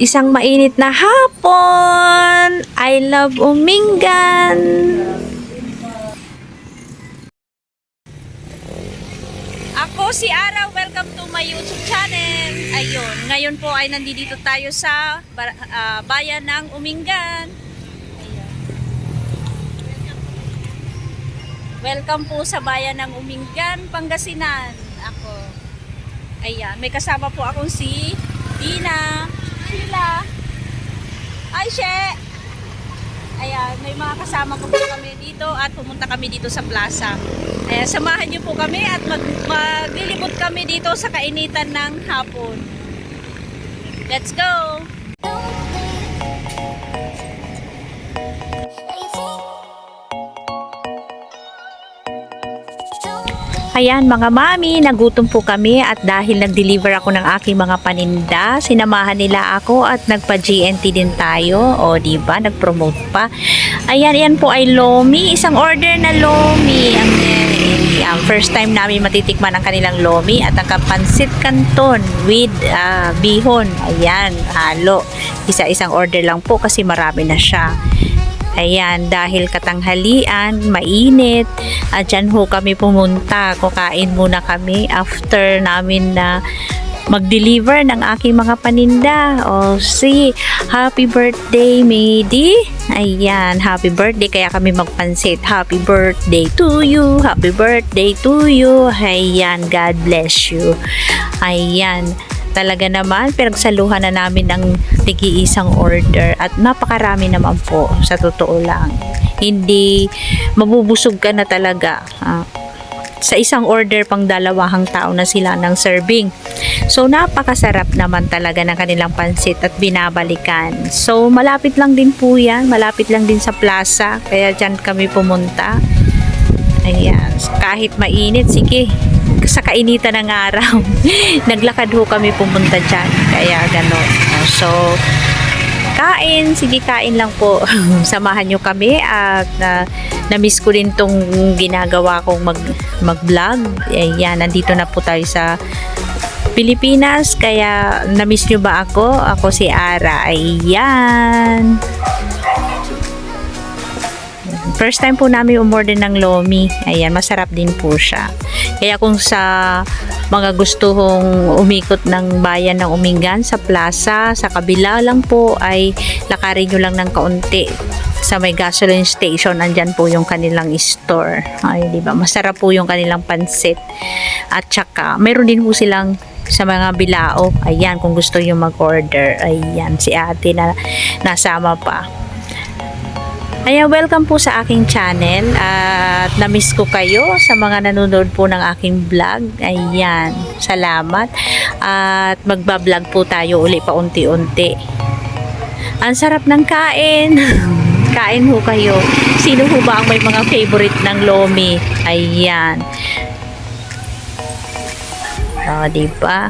Isang mainit na hapon. I love Umingan. Ako si Ara, welcome to my YouTube channel. Ayun, ngayon po ay nandito tayo sa ah, bayan ng Umingan. Ayun. Welcome po sa bayan ng Umingan, Pangasinan. Ako. Ayan, may kasama po akong si Dina, Sheila, Ay, She! Ayan, may mga kasama ko po kami dito at pumunta kami dito sa plaza. Ayan, samahan niyo po kami at mag maglilibot kami dito sa kainitan ng hapon. Let's go! Ayan mga mami, nagutom po kami at dahil nag-deliver ako ng aking mga paninda, sinamahan nila ako at nagpa-GNT din tayo. O di ba nag-promote pa. Ayan, yan po ay lomi, isang order na lomi. Ang ang first time namin matitikman ang kanilang lomi at ang kapansit canton with ah, bihon. Ayan, halo. Isa-isang order lang po kasi marami na siya. Ayan, dahil katanghalian, mainit, at dyan ho kami pumunta. Kukain muna kami after namin na mag-deliver ng aking mga paninda. O, see, happy birthday, Mady. Ayan, happy birthday. Kaya kami magpansit. Happy birthday to you. Happy birthday to you. Ayan, God bless you. Ayan talaga naman pinagsaluhan na namin ng tigi-isang order at napakarami naman po sa totoo lang. Hindi mabubusog ka na talaga ah, sa isang order pang dalawahang tao na sila ng serving. So napakasarap naman talaga ng kanilang pansit at binabalikan. So malapit lang din po yan malapit lang din sa plaza kaya dyan kami pumunta. Ayan kahit mainit sige sa kainitan ng araw. Naglakad ho kami pumunta dyan. Kaya gano'n. So, kain. Sige, kain lang po. Samahan nyo kami at na na-miss ko rin tong ginagawa kong mag, mag-vlog. Ayan, nandito na po tayo sa Pilipinas. Kaya, na-miss nyo ba ako? Ako si Ara. Ayan. First time po namin umorder ng lomi. Ayan, masarap din po siya. Kaya kung sa mga gusto hong umikot ng bayan ng Umingan sa plaza, sa kabila lang po ay lakarin nyo lang ng kaunti sa may gasoline station, andyan po yung kanilang store. Ay, di ba? Masarap po yung kanilang pansit. At saka, mayroon din po silang sa mga bilao. Ayan, kung gusto nyo mag-order. Ayan, si ate na nasama pa. Ayan, welcome po sa aking channel at na-miss ko kayo sa mga nanonood po ng aking vlog. Ayan, salamat. At magbablog po tayo uli pa unti-unti. Ang sarap ng kain. kain ho kayo. Sino ho ba ang may mga favorite ng lomi? Ayan. O, di ba?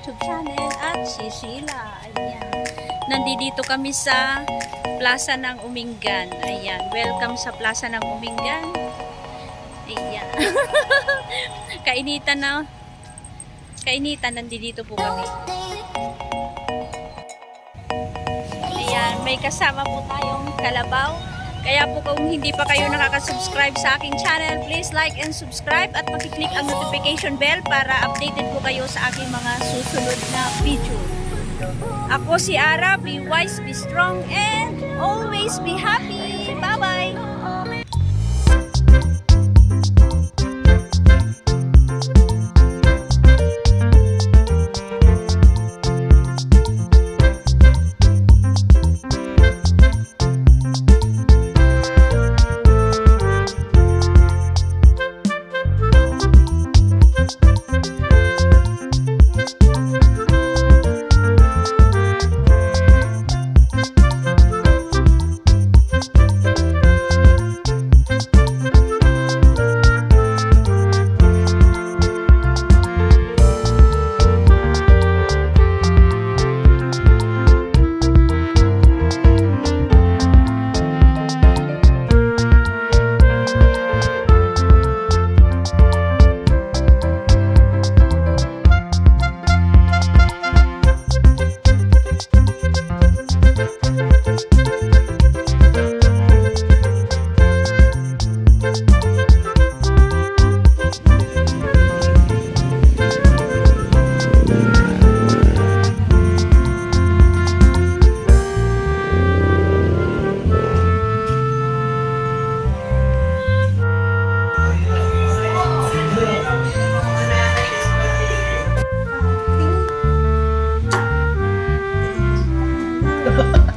YouTube channel at si Sheila. Ayan. Nandito kami sa Plaza ng Umingan. Ayan, welcome sa Plaza ng Umingan. Ayan. Kainitan na. Kainitan, nandito po kami. Ayan, may kasama po tayong kalabaw. Kaya po kung hindi pa kayo nakaka-subscribe sa aking channel, please like and subscribe at pakiclick ang notification bell para updated po kayo sa aking mga susunod na video. Ako si Ara, be wise, be strong, and always be happy. Ha ha ha!